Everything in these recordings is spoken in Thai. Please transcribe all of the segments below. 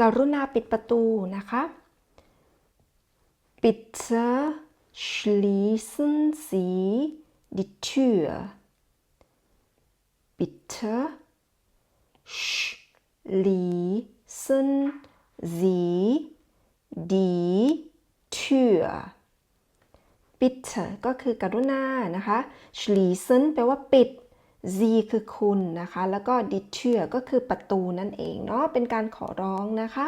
กรุณาปิดประตูนะคะ Bitte schließen Sie die Tür. Bitte schließen Sie die Tür. Bitte ก็คือกรุณานะคะ schließen แปลว่าปิด Sie คือคุณนะคะ แล้วก็ die Tür ก็คือประตูนั่นเองเนาะ เป็นการขอร้องนะคะ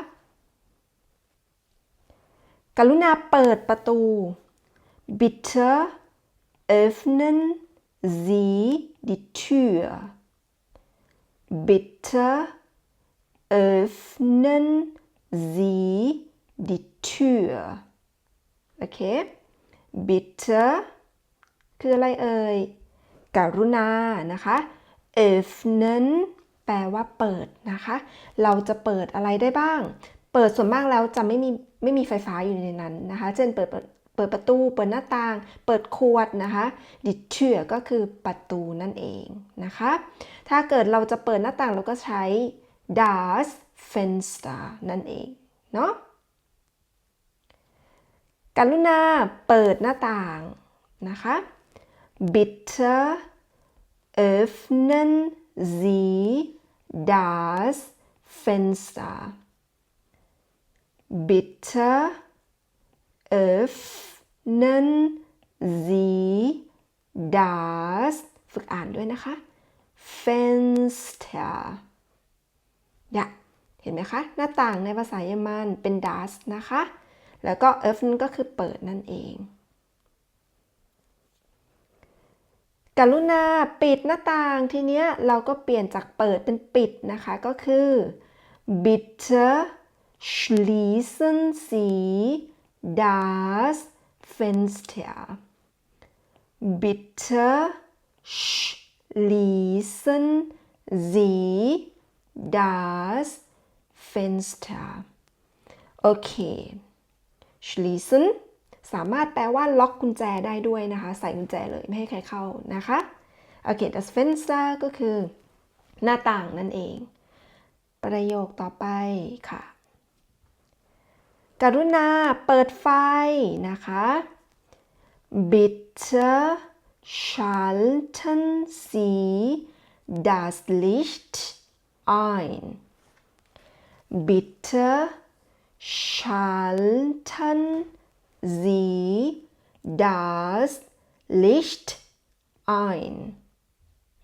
กรุณาเปิดประตู Bitte öffnen Sie die Tür. Bitte öffnen Sie die Tür. โอเค Bitte คืออะไรเอ่ย กรุณานะคะ öffnen แปลว่าเปิดนะคะ เราจะเปิดอะไรได้บ้าง เปิดส่วนมากแล้วจะไม่มีไม่มีไฟฟ้าอยู่ในนั้นนะคะ เช่นเปิดเปิดประตู เปิดหน้าต่าง เปิดขวดนะคะ die Tür ก็คือประตูนั่นเองนะคะ ถ้าเกิดเราจะเปิดหน้าต่างเราก็ใช้ das Fenster นั่นเองเนาะกรุณาเปิดหน้าต่างนะคะ Bitte öffnen Sie das Fenster. Bitte öffnen Sie das ฝึกอ่านด้วยนะคะ Fenster อย่าเห็นไหมคะ หน้าต่างในภาษาเยอรมันเป็น das นะคะ แล้วก็ öffnen ก็คือเปิดนั่นเอง กรุณาปิดหน้าต่างทีเนี้ยเราก็เปลี่ยนจากเปิดเป็นปิดนะคะ ก็คือ bitte schließen Sie das Fenster bitte schließen Sie das Fenster โอเค schließen สามารถแปลว่าล็อกกุญแจได้ด้วยนะคะ ใส่กุญแจเลยไม่ให้ใครเข้านะคะโอเค das Fenster ก็คือ หน้าต่างนั่นเอง ประโยคต่อไปค่ะ กรุณาเปิดไฟนะคะ bitte schalten Sie das Licht ein bitte schalten Sie das Licht ein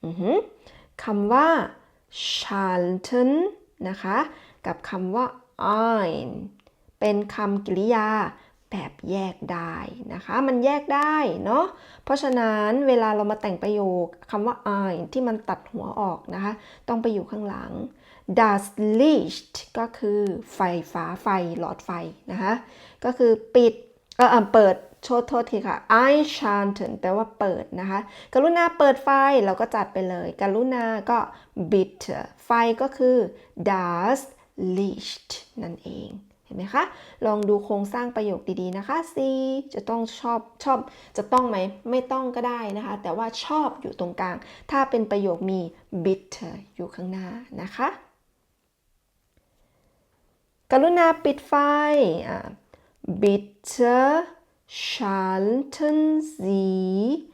อือหือคำว่า schalten นะคะ กับคำว่า ein เป็นคำกริยาแบบแยกได้นะคะ มันแยกได้เนาะ เพราะฉะนั้นเวลาเรามาแต่งประโยคคำว่า ein ที่มันตัดหัวออกนะคะ ต้องไปอยู่ข้างหลัง das Licht ก็คือไฟฟ้าไฟหลอดไฟนะคะ ก็คือปิด เออเปิดโทษโทษทีค่ะ einschalten แปลว่าเปิดนะคะ กรุณาเปิดไฟเราก็จัดไปเลย กรุณาก็ bitte ไฟก็คือ das Licht นั่นเอง เห็นไหมคะ ลองดูโครงสร้างประโยคดีๆนะคะ C จะต้องชอบชอบจะต้องไหมไม่ต้องก็ได้นะคะ แต่ว่าชอบอยู่ตรงกลาง ถ้าเป็นประโยคมี bitte อยู่ข้างหน้านะคะ กรุณาปิดไฟอ่า Bitte schalten Sie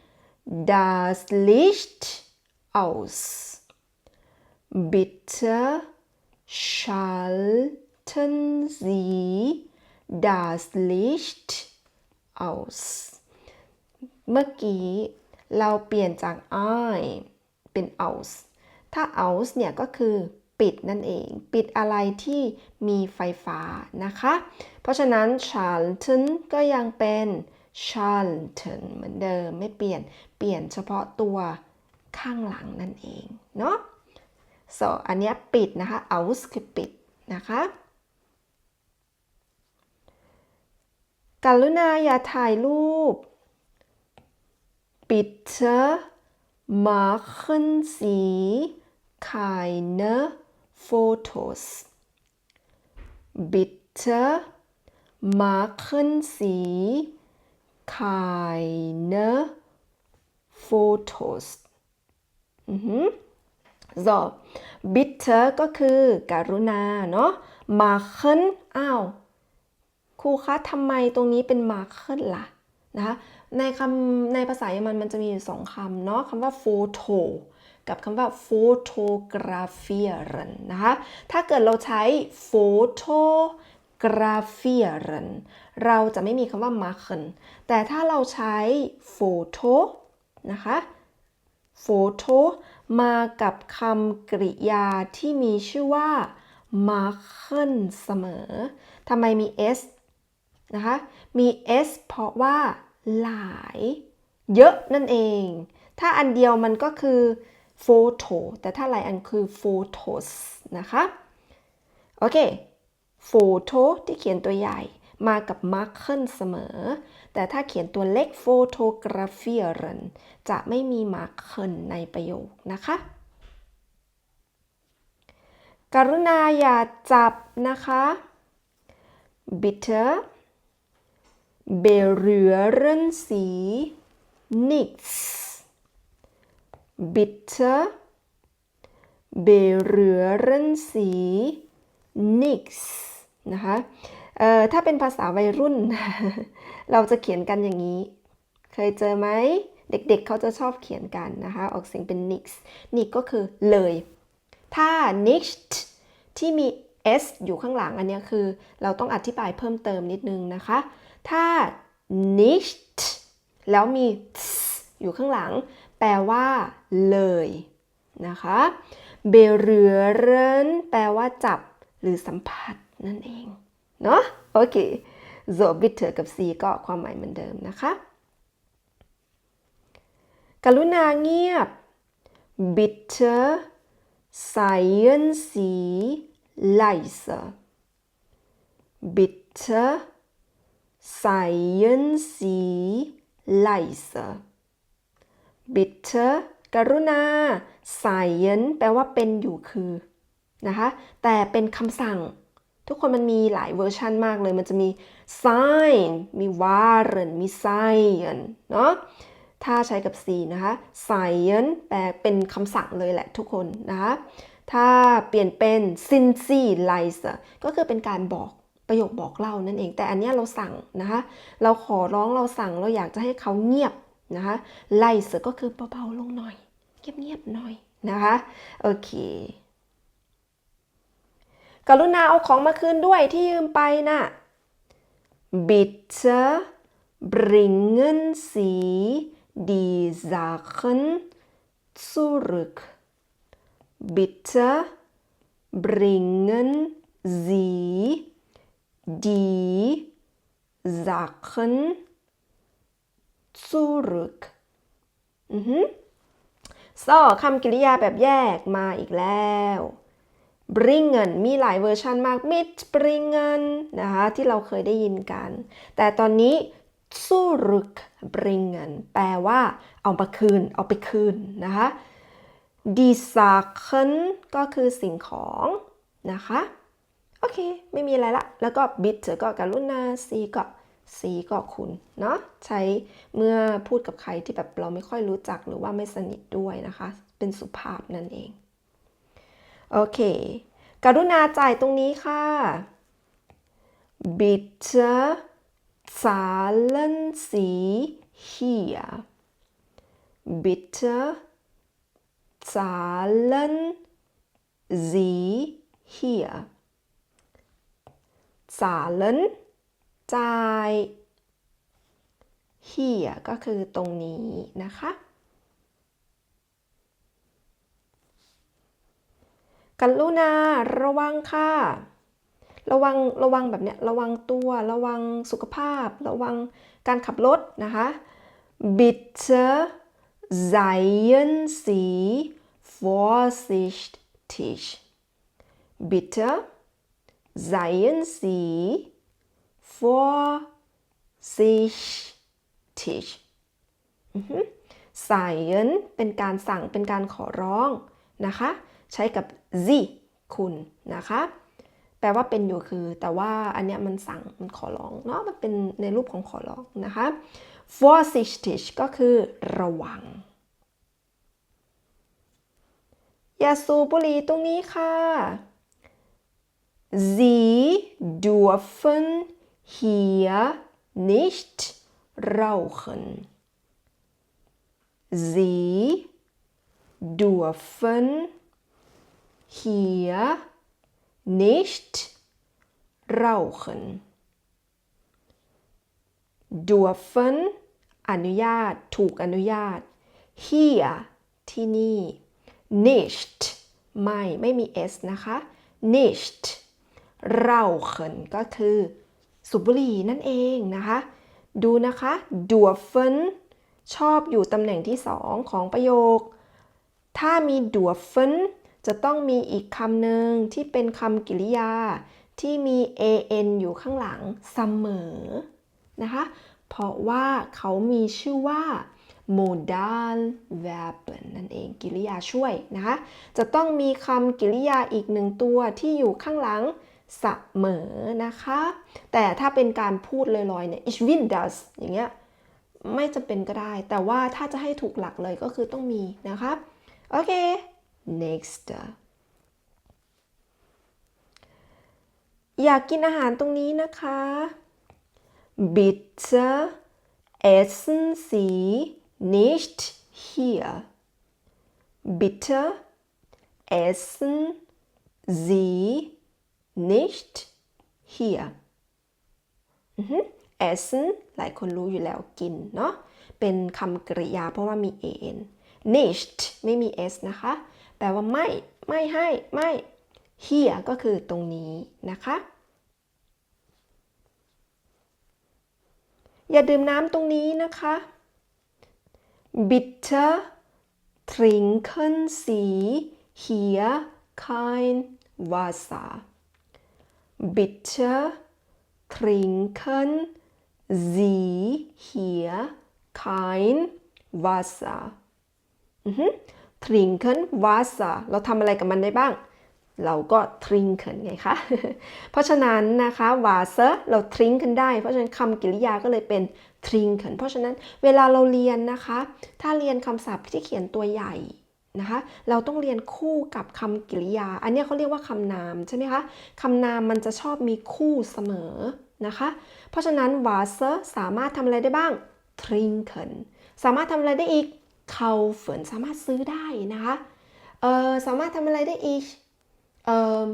das Licht aus. Bitte schalten Sie das Licht aus. เมื่อกี้เราเปลี่ยนจาก I เป็น aus ถ้า aus เนี่ยก็คือ ปิดนั่นเอง ปิดอะไรที่มีไฟฟ้านะคะ เพราะฉะนั้น schalten ก็ยังเป็น schalten เหมือนเดิมไม่เปลี่ยนเปลี่ยนเฉพาะตัวข้างหลังนั่นเองเนาะ so อันนี้ปิดนะคะ aus คือปิดนะคะกรุณาอย่าถ่ายรูป bitte machen Sie keine Fotos. Bitte machen Sie keine Fotos. อือหือ so bitte ก็คือการุณาเนาะ machen อ้าวครูคะทำไมตรงนี้เป็น machen ล่ะนะคะในคำในภาษาเยอรมันมันจะมีอยู่สองคำเนาะคำว่า photo กับคำว่า fotografieren นะคะ ถ้าเกิดเราใช้ fotografieren เราจะไม่มีคำว่า machen แต่ถ้าเราใช้ photo นะคะ photo มากับคำกริยาที่มีชื่อว่า machen เสมอ ทำไมมี s นะคะ มี s เพราะว่าหลาย เยอะนั่นเอง ถ้าอันเดียวมันก็คือ photo แต่ถ้าหลายอันคือ photos นะคะ โอเค photo ที่เขียนตัวใหญ่มากับ machen เสมอ แต่ถ้าเขียนตัวเล็ก fotografieren จะไม่มี machen ในประโยคนะคะ กรุณาอย่าจับนะคะ bitte berühren Sie nichts bitte berühren Sie nichts นะคะเอ่อถ้าเป็นภาษาวัยรุ่น เราจะเขียนกันอย่างนี้ เคยเจอไหม เด็กๆเเขาจะชอบเขียนกันนะคะ ออกเสียงเป็น nix nix ก็คือเลย ถ้า nicht ที่มี s อยู่ข้างหลังอันนี้คือ เราต้องอธิบายเพิ่มเติมนิดนึงนะคะ ถ้า nicht แล้วมี t อยู่ข้างหลัง แปลว่า เลยนะคะ berühren แปลว่าจับหรือสัมผัสนั่นเอง เนาะโอเค so bitte กับ c ก็ความหมายเหมือนเดิมนะคะ กรุณาเงียบ bitte seien Sie leise bitte seien Sie leise bitte กรุณา seien แปลว่าเป็นอยู่คือนะคะ แต่เป็นคำสั่ง ทุกคนมันมีหลายเวอร์ชันมากเลย มันจะมี sign มี waren มี seien เนาะถ้าใช้กับ C นะคะ seien แปลเป็นคำสั่งเลยแหละทุกคนนะคะ ถ้าเปลี่ยนเป็น sind sie leise ก็คือเป็นการบอกประโยคบอกเล่านั่นเอง แต่อันนี้เราสั่งนะคะ เราขอร้องเราสั่งเราอยากจะให้เขาเงียบ นะคะไล่เสือก็คือเบาๆลงหน่อย เงียบๆหน่อยนะคะโอเค กรุณาเอาของมาคืนด้วยที่ยืมไปนะ่ะ bitte bringen Sie die Sachen zurück bitte bringen Sie die Sachen zurück อือฮึ so คำกริยาแบบแยกมาอีกแล้ว bringen มีหลายเวอร์ชันมาก mit bringen นะคะ ที่เราเคยได้ยินกัน แต่ตอนนี้ zurück bringen แปลว่า เอามาคืน เอาไปคืนนะคะ die Sachen ก็คือสิ่งของนะคะ โอเค ไม่มีอะไรละ แล้วก็ bitte ก็กรุณา c ก็ c ก็คุณเนาะใช้เมื่อพูดกับใครที่แบบเราไม่ค่อยรู้จักหรือว่าไม่สนิทด้วยนะคะ เป็นสุภาพนั่นเอง โอเค กรุณาจ่ายตรงนี้ค่ะ bitte zahlen Sie hier bitte zahlen Sie hier zahlen จ่าย here ก็คือตรงนี้นะคะกรุณาระวังค่ะ ระวังระวังแบบเนี้ยระวังตัวระวังสุขภาพ ระวังการขับรถนะคะ bitte seien Sie vorsichtig bitte seien Sie vorsichtig อือฮึ seien เป็นการสั่งเป็นการขอร้องนะคะ ใช้กับ sie คุณนะคะ แปลว่าเป็นอยู่คือ แต่ว่าอันเนี้ยมันสั่งมันขอร้องเนาะมันเป็นในรูปของขอร้องนะคะ vorsichtig ก็คือระวัง อย่าสูบบุหรี่ตรงนี้ค่ะ Sie dürfen hier nicht rauchen. Sie dürfen hier nicht rauchen. dürfen อนุญาต ถูกอนุญาต here ที่นี่ nicht ไม่ ไม่มี s นะคะ nicht rauchen ก็คือ สูบบุหรี่นั่นเองนะคะ ดูนะคะ dürfen ชอบอยู่ตำแหน่งที่สองของประโยค ถ้ามี dürfen จะต้องมีอีกคำหนึ่งที่เป็นคำกริยาที่มี an อยู่ข้างหลังเสมอนะคะ เพราะว่าเขามีชื่อว่า modal verb นั่นเองกริยาช่วยนะคะ จะต้องมีคำกริยาอีกหนึ่งตัวที่อยู่ข้างหลัง เสมอนะคะ แต่ถ้าเป็นการพูดลอยๆเนี่ย ich will das อย่างเงี้ยไม่จำเป็นก็ได้ แต่ว่าถ้าจะให้ถูกหลักเลยก็คือต้องมีนะคะโอเค next อยากกินอาหารตรงนี้นะคะ Bitte essen Sie nicht hier. Bitte essen Sie nicht hier. อือฮึ essen หลายคนรู้อยู่แล้วกินเนาะ เป็นคำกริยาเพราะว่ามี an nicht ไม่มี s นะคะ แปลว่าไม่ ไม่ให้ ไม่ here ก็คือตรงนี้นะคะ อย่าดื่มน้ำตรงนี้นะคะ Bitte trinken Sie hier kein Wasser. Bitte trinken Sie hier kein Wasser. trinken Wasser เราทำอะไรกับมันได้บ้าง เราก็ trinken ไงคะ เพราะฉะนั้นนะคะ Wasser เรา trinken ได้ เพราะฉะนั้นคำกริยาก็เลยเป็น trinken เพราะฉะนั้นเวลาเราเรียนนะคะ ถ้าเรียนคำศัพท์ที่เขียนตัวใหญ่ นะคะ เราต้องเรียนคู่กับคำกริยา อันนี้เขาเรียกว่าคำนามใช่ไหมคะคำนามมันจะชอบมีคู่เสมอนะคะ เพราะฉะนั้น Wasser สามารถทำอะไรได้บ้าง trinken สามารถทำอะไรได้อีก kaufen สามารถซื้อได้นะคะเออสามารถทำอะไรได้อีกเออ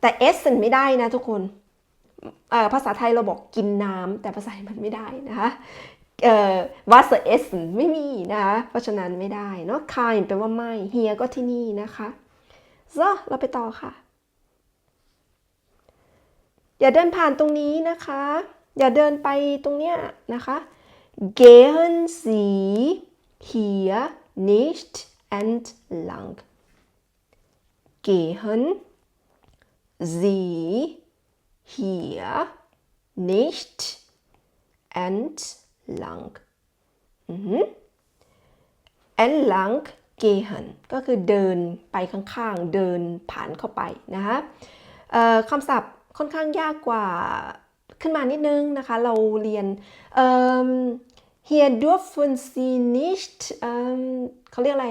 แต่ essen ไม่ได้นะทุกคนภาษาไทยเราบอกกินน้ำแต่ภาษาไทยมันไม่ได้นะคะ เอ่อ Wasser essen ไม่มีนะคะเพราะฉะนั้นไม่ได้เนาะ kein แปลว่าไม่ here ก็ที่นี่นะคะ so เราไปต่อค่ะ อย่าเดินผ่านตรงนี้นะคะ อย่าเดินไปตรงเนี้ยนะคะ gehen Sie hier nicht entlang gehen Sie hier nicht entlang อือหือ entlang gehen ก็คือเดินไปข้างๆ เดินผ่านเข้าไปนะคะคำศัพท์ค่อนข้างยากกว่าขึ้นมานิดนึงนะคะ เราเรียนเอิ่ม hier dürfen Sie nicht เขาเรียกอะไร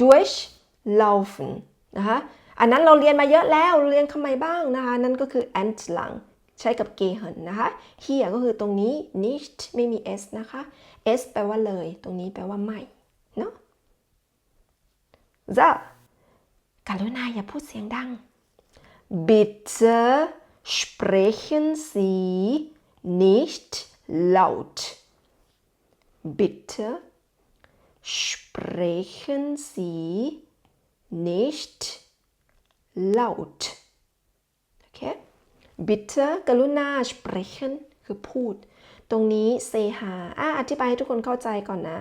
durchlaufen นะคะอันนั้นเราเรียนมาเยอะแล้วเรียนคำไหนบ้างนะคะ นั่นก็คือ entlang ใช้กับ gehen นะคะ here ก็คือตรงนี้ nicht ไม่มี s นะคะ s แปลว่าเลย ตรงนี้แปลว่าไม่ เนาะ so กรุณาอย่าพูดเสียงดัง bitte sprechen Sie nicht laut bitte sprechen Sie nicht laut โอเค bitte กรุณา sprechen คือพูด ตรงนี้ say หาอะอธิบายให้ทุกคนเข้าใจก่อนนะ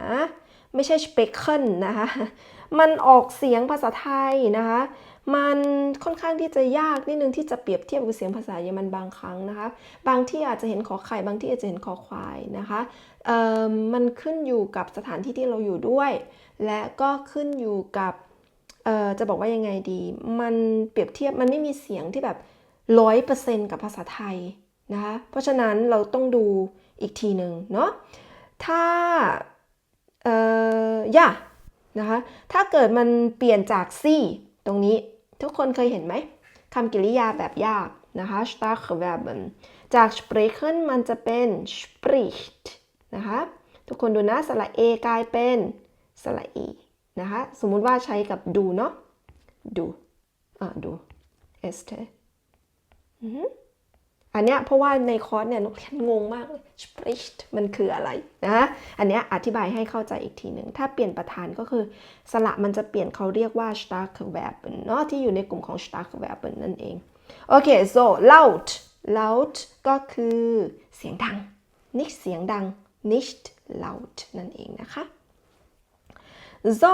ไม่ใช่ sprechen นะคะ มันออกเสียงภาษาไทยนะคะ มันค่อนข้างที่จะยากนิดนึงที่จะเปรียบเทียบกับเสียงภาษาเยอรมันบางครั้งนะคะ บางที่อาจจะเห็นขอไข่ บางที่อาจจะเห็นคอควายนะคะเอ่อมันขึ้นอยู่กับสถานที่ที่เราอยู่ด้วย และก็ขึ้นอยู่กับเอ่อจะบอกว่ายังไงดี มันเปรียบเทียบมันไม่มีเสียงที่แบบ ร้อยเปอร์เซ็นต์กับภาษาไทยนะคะเพราะฉะนั้นเราต้องดูอีกทีหนึ่งเนาะถ้าเอ่อ ja นะคะถ้าเกิดมันเปลี่ยนจากซี่ตรงนี้ทุกคนเคยเห็นไหมคำกริยาแบบยากนะคะ starke verben จาก sprechen มันจะเป็น spricht นะคะทุกคนดูนะสระ a กลายเป็นสระ e นะคะสมมุติว่าใช้กับดูเนาะดูอะดู este อันเนี้ยเพราะว่าในคอร์สเนี่ยนักเรียนงงมากเลย spricht มันคืออะไรนะอันเนี้ยอธิบายให้เข้าใจอีกทีหนึ่ง ถ้าเปลี่ยนประธานก็คือ สระมันจะเปลี่ยนเขาเรียกว่า stark verben เนาะที่อยู่ในกลุ่มของ stark verben นั่นเอง โอเค so laut laut ก็คือเสียงดัง nicht เสียงดัง nicht laut นั่นเองนะคะ so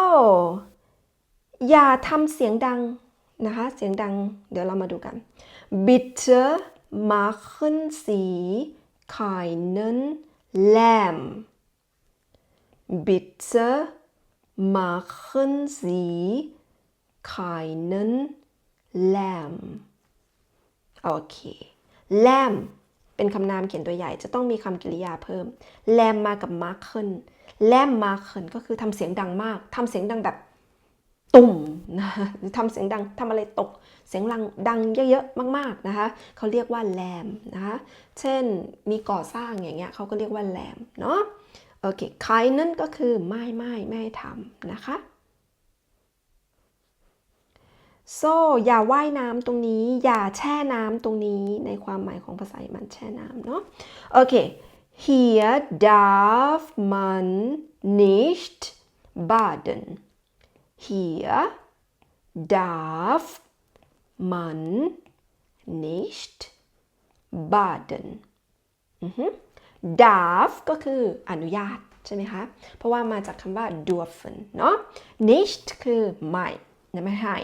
อย่าทำเสียงดังนะคะ เสียงดัง เดี๋ยวเรามาดูกัน bitte machen Sie keinen Lärm bitte machen Sie keinen Lärm โอเค Lärm เป็นคำนามเขียนตัวใหญ่จะต้องมีคำกริยาเพิ่ม Lärm มากับ machen Lärm machen ก็คือทำเสียงดังมากทำเสียงดังแบบ ตุ่มนะหรือทำเสียงดังทำอะไรตก เสียงดังดังเยอะๆมากๆนะคะเขาเรียกว่าแลมนะคะเช่นมีก่อสร้างอย่างเงี้ยเขาก็เรียกว่าแลมเนาะโอเคใครนั่นก็คือไม่ไม่ไม่ให้ทำนะคะ so อย่าว่ายน้ำตรงนี้ อย่าแช่น้ำตรงนี้ในความหมายของภาษามันแช่น้ำเนาะโอเค hier darf man nicht baden hier darf man nicht baden darf ก็คืออนุญาตใช่ไหมคะ เพราะว่ามาจากคำว่า dürfen เนาะ nicht คือไม่ไม่ให้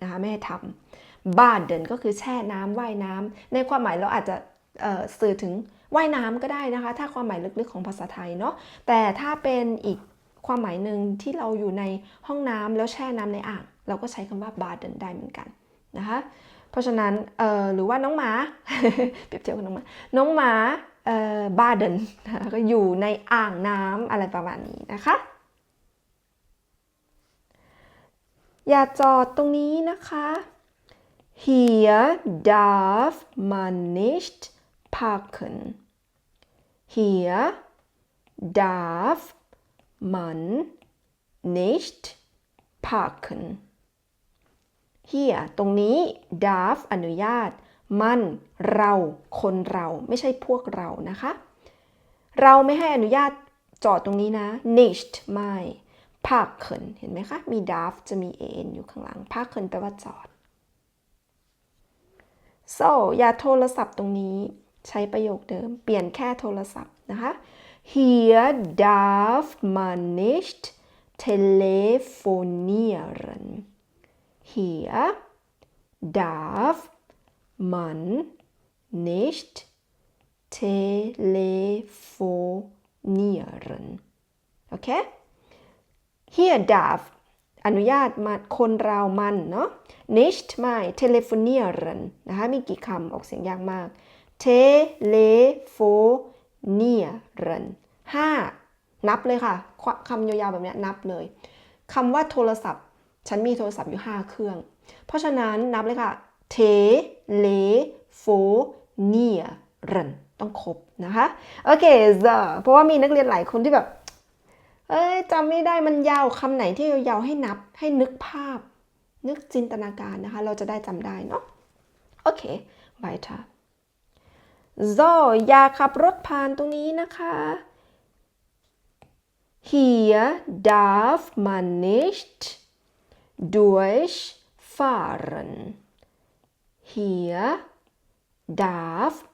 นะคะไม่ให้ทำ baden ก็คือแช่น้ำว่ายน้ำในความหมายเราอาจจะเออสื่อถึงว่ายน้ำก็ได้นะคะ ถ้าความหมายลึกๆของภาษาไทยเนาะ แต่ถ้าเป็นอีก ความหมายหนึ่งที่เราอยู่ในห้องน้ำแล้วแช่น้ำในอ่าง เราก็ใช้คำว่า baden ได้เหมือนกันนะคะเพราะฉะนั้นหรือว่าน้องหมาเปรียบเทียบกับน้องหมา น้องหมาบาเดนก็อยู่ในอ่างน้ำอะไรประมาณนี้นะคะ อย่าจอดตรงนี้นะคะ Hier darf man nicht parken Hier darf man nicht parken here ตรงนี้ darf อนุญาต มัน เรา คนเรา ไม่ใช่พวกเรานะคะ เราไม่ให้อนุญาตจอดตรงนี้นะ nicht ไม่ parken เห็นไหมคะ มี darf จะมี an อยู่ข้างหลัง parken แปลว่าจอด so อย่าโทรศัพท์ตรงนี้ ใช้ประโยคเดิม เปลี่ยนแค่โทรศัพท์นะคะ Hier darf man nicht telefonieren. Hier darf man nicht telefonieren. Okay? Hier darf อนุญาตมาคนเรามันเนาะ nicht ไม่ telefonieren นะคะมีกี่คำออกเสียงยากมาก telefonieren ห้านับเลยค่ะคำยาวๆแบบนี้นับเลยคำว่าโทรศัพท์ ฉันมีโทรศัพท์อยู่ 5 เครื่อง เพราะฉะนั้นนับเลยค่ะ telefonieren ต้องครบนะคะ โอเคเพราะว่ามีนักเรียนหลายคนที่แบบ เอ้ยจำไม่ได้มันยาวคำไหนที่ยาวๆให้นับให้นึกภาพ นึกจินตนาการนะคะ เราจะได้จำได้เนาะ โอเค weiter so อย่าขับรถผ่านตรงนี้นะคะ Hier darf man nicht durchfahren. Hier darf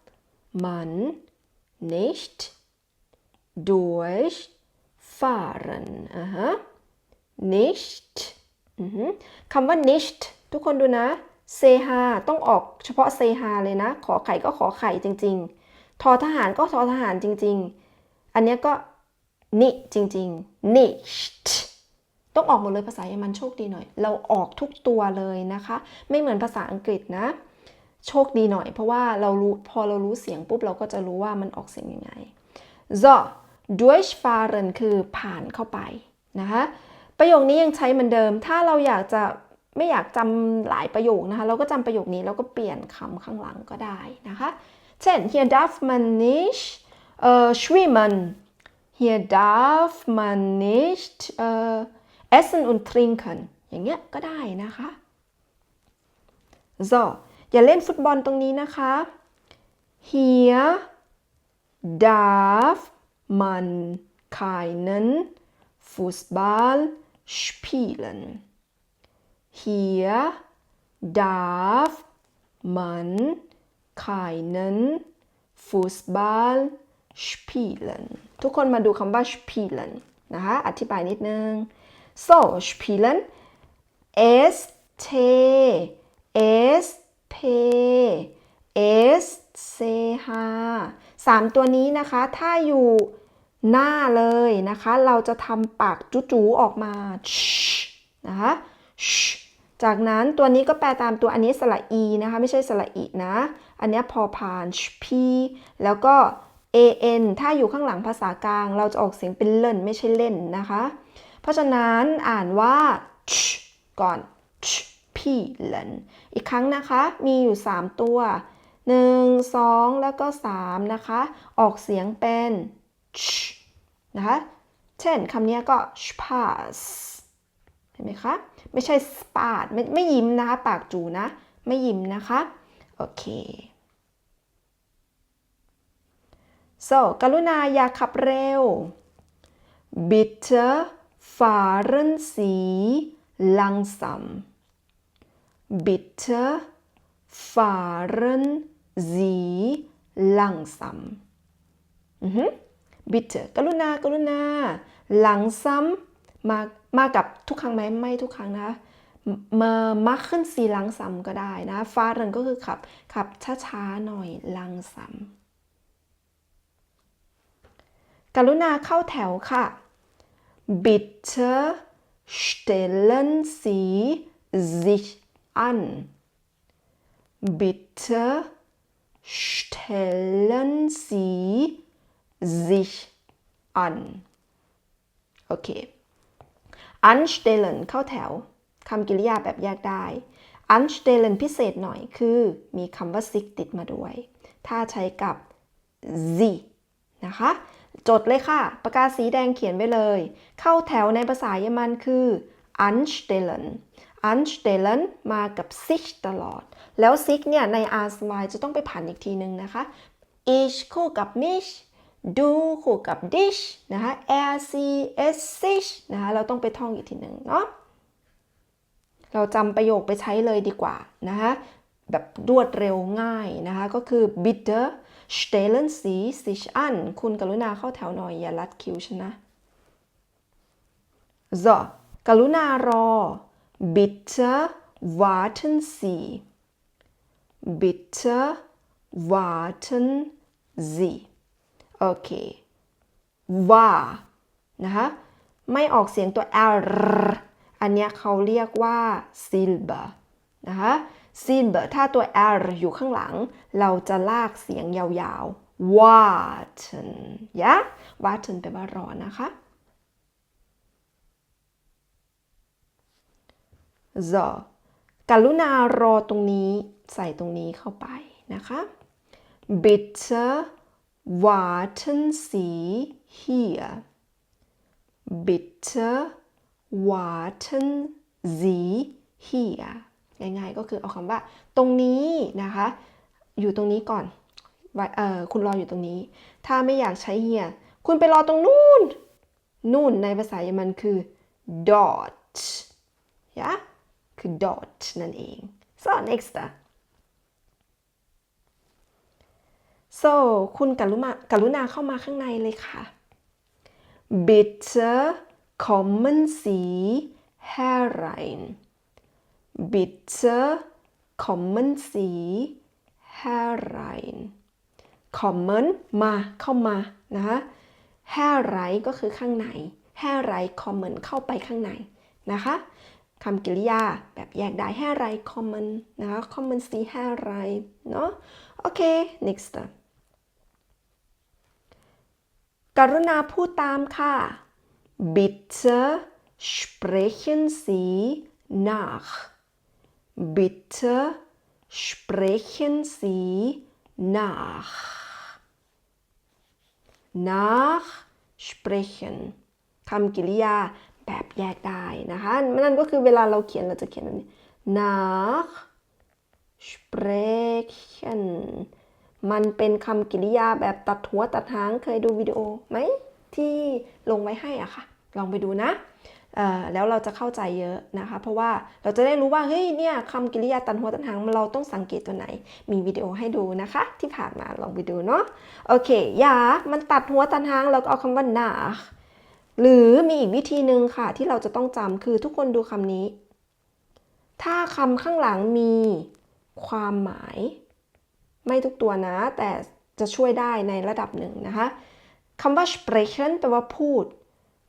man nicht durchfahren. Aha. Nicht อือหือคำว่า nicht ทุกคนดูนะ เซฮาต้องออกเฉพาะเซฮาเลยนะ ขอไข่ก็ขอไข่จริง ๆ ทอทหารก็ทอทหารจริง ๆ อันนี้ก็นี่จริงๆ nicht ต้องออกหมดเลยภาษาเยอรมันโชคดีหน่อย เราออกทุกตัวเลยนะคะ ไม่เหมือนภาษาอังกฤษนะ โชคดีหน่อย เพราะว่าเรารู้พอเรารู้เสียงปุ๊บเราก็จะรู้ว่ามันออกเสียงยังไง so durchfahren คือผ่านเข้าไปนะคะประโยคนี้ยังใช้เหมือนเดิม ถ้าเราอยากจะ ไม่อยากจำหลายประโยคนะคะ เราก็จำประโยคนี้แล้วก็เปลี่ยนคำข้างหลังก็ได้นะคะ เช่น hier darf man nicht äh, schwimmen hier darf man nicht äh, essen und trinken อย่างเงี้ยก็ได้นะคะ so อย่าเล่นฟุตบอลตรงนี้นะคะ hier darf man keinen Fußball spielen. Hier darf man keinen Fußball spielen ทุกคนมาดูคำว่า spielen นะคะ อธิบายนิดนึง so spielen s t s p s c h สามตัวนี้นะคะ ถ้าอยู่หน้าเลยนะคะ เราจะทำปากจู๋ๆออกมานะคะ จากนั้นตัวนี้ก็แปลตามตัวอันนี้สระอีนะคะ ไม่ใช่สระอีนะ อันนี้พอผ่าน p แล้วก็ an ถ้าอยู่ข้างหลังภาษากลาง เราจะออกเสียงเป็นเล่นไม่ใช่เล่นนะคะ เพราะฉะนั้นอ่านว่าก่อนพี่เล่นอีกครั้งนะคะ มีอยู่ 3 ตัว 1 2 แล้วก็ 3 นะคะ ออกเสียงเป็นนะคะ เช่นคำนี้ก็ spaß เห็นไหมคะ ไม่ใช่ spaß ไม่ไม่ยิ้มนะคะ ปากจูนะ ไม่ยิ้มนะคะ โอเค so กรุณาอย่าขับเร็ว bitte fahren Sie langsam bitte fahren Sie langsam อือฮึ bitte กรุณากรุณา langsam มา มากับทุกครั้งไหมไม่ทุกครั้งนะมามาขึ้นสี langsam ก็ได้นะ fahren ก็คือขับขับช้าๆหน่อย langsam กรุณาเข้าแถวค่ะ bitte stellen Sie sich an bitte stellen Sie sich an โอเค anstellen เข้าแถวคำกริยาแบบแยกได้ anstellen พิเศษหน่อยคือมีคำว่า sich ติดมาด้วย ถ้าใช้กับ sie นะคะ จดเลยค่ะ ปากกาสีแดงเขียนไว้เลย เข้าแถวในภาษาเยอรมันคือ anstellen anstellen มากับ sich ตลอด แล้ว sich เนี่ยใน r s y จะต้องไปผ่านอีกทีหนึ่งนะคะ ich คู่กับ mich du คู่กับ dich นะคะ er sie es sich นะคะเราต้องไปท่องอีกทีหนึ่งเนาะเราจำประโยคไปใช้เลยดีกว่านะคะแบบรวดเร็วง่ายนะคะ ก็คือ bitte stellen Sie sich an คุณกรุณาเข้าแถวหน่อยอย่าลัดคิวฉันนะ so กรุณารอ bitte warten Sie bitte warten Sie โอเคว่านะคะไม่ออกเสียงตัว r อันเนี้ยเขาเรียกว่า silber นะคะ silber ถ้าตัว r อยู่ข้างหลัง เราจะลากเสียงยาวๆ warten ยะ warten แปลว่ารอนะคะ so กรุณารอตรงนี้ใส่ตรงนี้เข้าไปนะคะ bitte warten Sie hier bitte warten Sie hier ง่ายๆก็คือเอาคำว่า ตรงนี้นะคะ อยู่ตรงนี้ก่อนเอ่อคุณรออยู่ตรงนี้ ถ้าไม่อยากใช้ here คุณไปรอตรงนู้นนู่นในภาษาเยอรมันคือ dot ยะคือ dot นั่นเอง so next so คุณกรุณากรุณาเข้ามาข้างในเลยค่ะ bitte kommen Sie herein bitte kommen Sie herein kommen มาเข้ามานะคะ herein ก็คือข้างใน herein kommen เข้าไปข้างในนะคะคำกริยาแบบแยกได้ herein kommen นะคะ kommen Sie herein เนาะโอเค next กรุณาพูดตามค่ะ bitte sprechen Sie nach bitte sprechen Sie nach nach sprechen คำกริยาแบบแยกได้นะคะนั่นก็คือเวลาเราเขียนเราจะเขียนแบบนี้ nach sprechen มันเป็นคำกริยาแบบตัดหัวตัดหางเคยดูวิดีโอไหมที่ลงไว้ให้อะค่ะ ลองไปดูนะแล้วเราจะเข้าใจเยอะนะคะ เพราะว่าเราจะได้รู้ว่าเฮ้ยเนี่ยคำกริยาตัดหัวตัดหางเราต้องสังเกตตัวไหน มีวิดีโอให้ดูนะคะ ที่ผ่านมาลองไปดูเนาะโอเคยามันตัดหัวตัดหางเราก็เอาคำว่า nach หรือมีอีกวิธีหนึ่งค่ะ ที่เราจะต้องจำคือทุกคนดูคำนี้ ถ้าคำข้างหลังมีความหมาย ไม่ทุกตัวนะ แต่จะช่วยได้ในระดับหนึ่งนะคะคำว่า sprechen แปลว่าพูด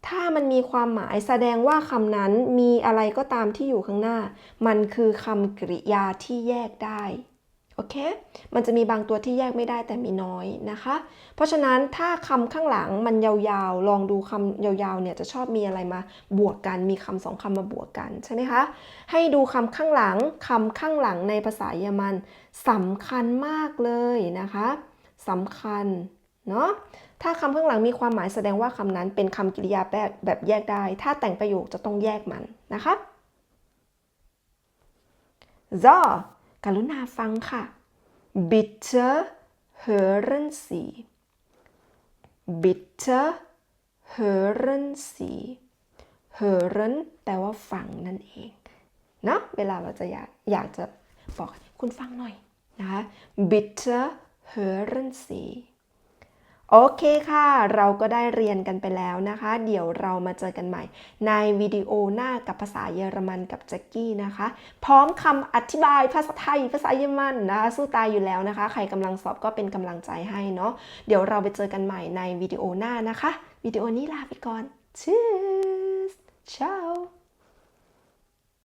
ถ้ามันมีความหมายแสดงว่าคำนั้นมีอะไรก็ตามที่อยู่ข้างหน้า มันคือคำกริยาที่แยกได้ โอเค มันจะมีบางตัวที่แยกไม่ได้แต่มีน้อยนะคะ เพราะฉะนั้นถ้าคำข้างหลังมันยาวๆ ลองดูคำยาวๆ เนี่ยจะชอบมีอะไรมาบวกกัน มีคำสองคำมาบวกกันใช่ไหมคะ ให้ดูคำข้างหลังคำข้างหลังในภาษาเยอรมันสำคัญมากเลยนะคะสำคัญเนาะถ้าคำข้างหลังมีความหมายแสดงว่าคำนั้นเป็นคำกริยาแบบแบบแยกได้ ถ้าแต่งประโยคจะต้องแยกมันนะคะ so กรุณาฟังค่ะ bitte hören Sie bitte hören Sie hören แปลว่าฟังนั่นเองเนาะเวลาเราจะอยากอยากจะบอกคุณฟังหน่อยนะคะ bitte hören Sie โอเคค่ะ เราก็ได้เรียนกันไปแล้วนะคะ เดี๋ยวเรามาเจอกันใหม่ ในวิดีโอหน้ากับภาษาเยอรมันกับแจ็กกี้นะคะ พร้อมคำอธิบายภาษาไทยภาษาเยอรมันนะคะ สู้ตายอยู่แล้วนะคะ ใครกำลังสอบก็เป็นกำลังใจให้เนาะ เดี๋ยวเราไปเจอกันใหม่ในวิดีโอหน้านะคะ วิดีโอนี้ลาไปก่อน Tschüss ciao